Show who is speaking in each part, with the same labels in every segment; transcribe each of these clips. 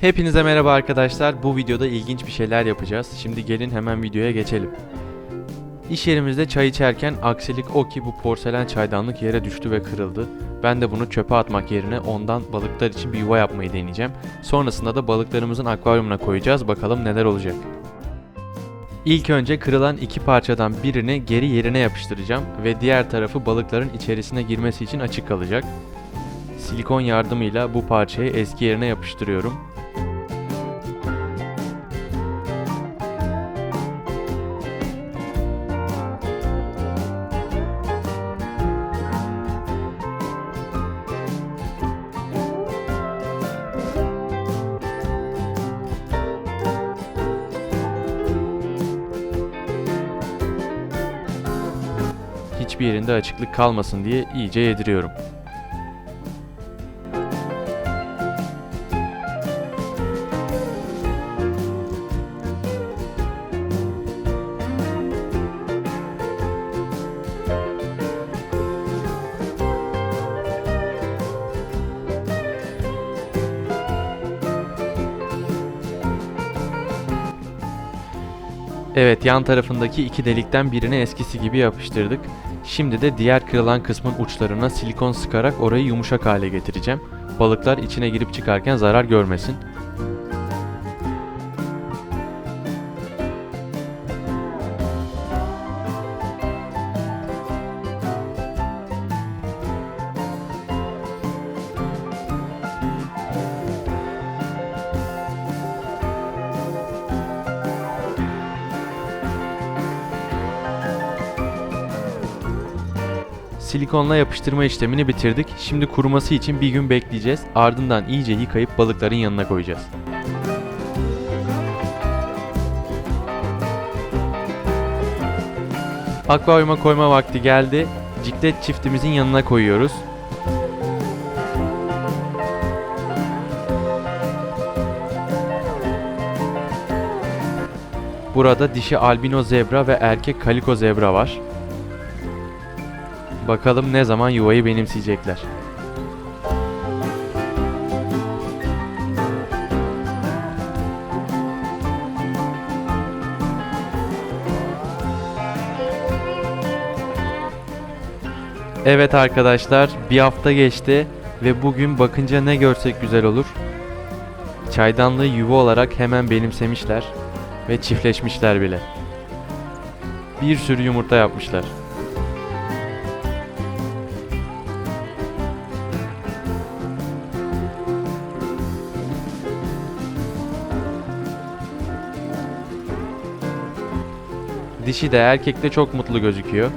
Speaker 1: Hepinize merhaba arkadaşlar. Bu videoda ilginç bir şeyler yapacağız. Şimdi gelin hemen videoya geçelim. İş yerimizde çay içerken aksilik o ki bu porselen çaydanlık yere düştü ve kırıldı. Ben de bunu çöpe atmak yerine ondan balıklar için bir yuva yapmayı deneyeceğim. Sonrasında da balıklarımızın akvaryumuna koyacağız. Bakalım neler olacak. İlk önce kırılan iki parçadan birini geri yerine yapıştıracağım ve diğer tarafı balıkların içerisine girmesi için açık kalacak. Silikon yardımıyla bu parçayı eski yerine yapıştırıyorum. Hiçbir yerinde açıklık kalmasın diye iyice yediriyorum. Evet yan tarafındaki iki delikten birini eskisi gibi yapıştırdık. Şimdi de diğer kırılan kısmın uçlarına silikon sıkarak orayı yumuşak hale getireceğim. Balıklar içine girip çıkarken zarar görmesin. Silikonla yapıştırma işlemini bitirdik. Şimdi kuruması için bir gün bekleyeceğiz. Ardından iyice yıkayıp balıkların yanına koyacağız. Akvaryuma koyma vakti geldi. Ciklet çiftimizin yanına koyuyoruz. Burada dişi albino zebra ve erkek kaliko zebra var. Bakalım ne zaman yuvayı benimseyecekler. Evet arkadaşlar bir hafta geçti ve bugün bakınca ne görsek güzel olur. Çaydanlığı yuva olarak hemen benimsemişler ve çiftleşmişler bile. Bir sürü yumurta yapmışlar. Dişi de erkek de çok mutlu gözüküyor.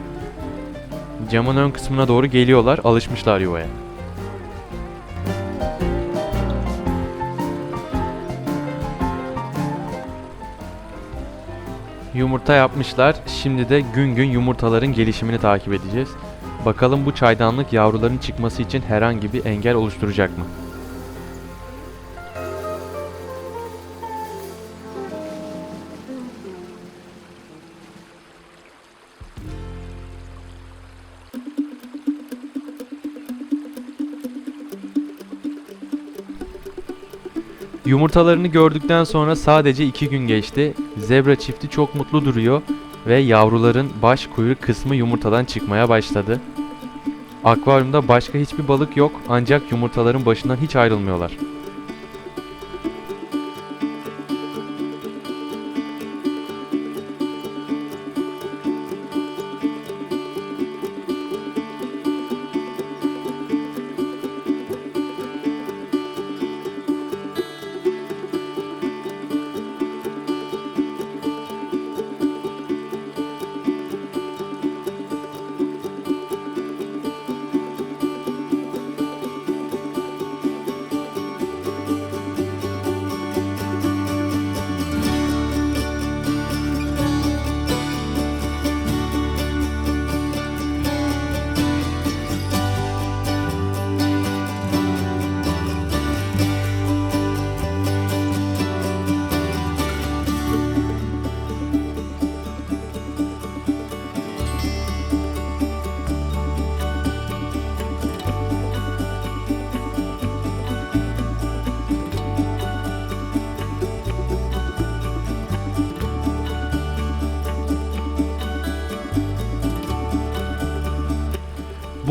Speaker 1: Camın ön kısmına doğru geliyorlar, alışmışlar yuvaya. Yumurta yapmışlar. Şimdi de gün gün yumurtaların gelişimini takip edeceğiz. Bakalım bu çaydanlık yavruların çıkması için herhangi bir engel oluşturacak mı? Yumurtalarını gördükten sonra sadece iki gün geçti. Zebra çifti çok mutlu duruyor ve yavruların baş kuyruk kısmı yumurtadan çıkmaya başladı. Akvaryumda başka hiçbir balık yok ancak yumurtaların başından hiç ayrılmıyorlar.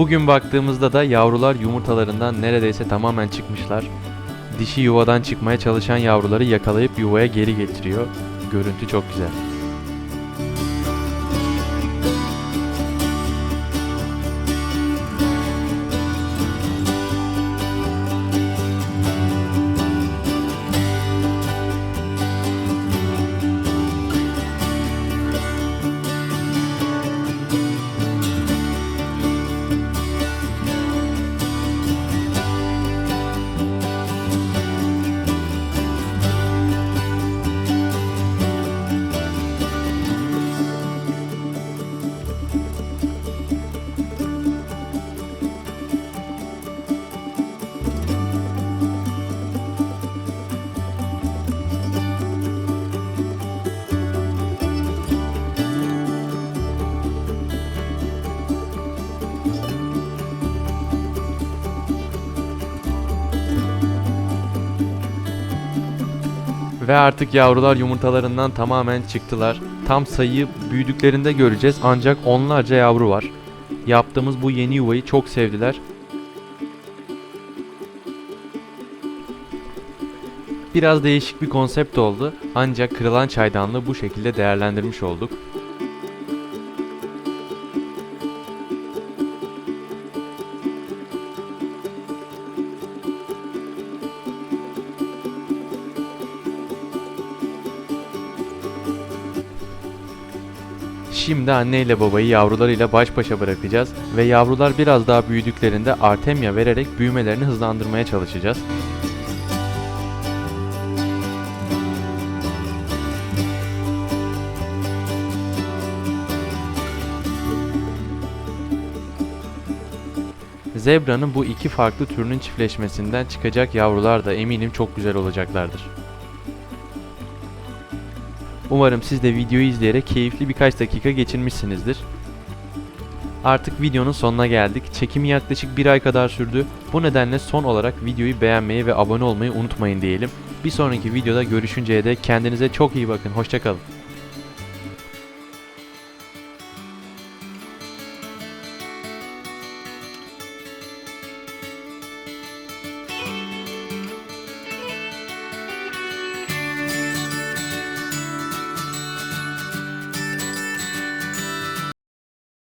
Speaker 1: Bugün baktığımızda da yavrular yumurtalarından neredeyse tamamen çıkmışlar. Dişi yuvadan çıkmaya çalışan yavruları yakalayıp yuvaya geri getiriyor. Görüntü çok güzel. Ve artık yavrular yumurtalarından tamamen çıktılar. Tam sayıyı büyüdüklerinde göreceğiz ancak onlarca yavru var. Yaptığımız bu yeni yuvayı çok sevdiler. Biraz değişik bir konsept oldu ancak kırılan çaydanlığı bu şekilde değerlendirmiş olduk. Şimdi anne ile babayı yavrularıyla baş başa bırakacağız ve yavrular biraz daha büyüdüklerinde artemya vererek büyümelerini hızlandırmaya çalışacağız. Zebra'nın bu iki farklı türünün çiftleşmesinden çıkacak yavrular da eminim çok güzel olacaklardır. Umarım siz de videoyu izleyerek keyifli birkaç dakika geçirmişsinizdir. Artık videonun sonuna geldik. Çekimi yaklaşık bir ay kadar sürdü. Bu nedenle son olarak videoyu beğenmeyi ve abone olmayı unutmayın diyelim. Bir sonraki videoda görüşünceye dek kendinize çok iyi bakın. Hoşçakalın.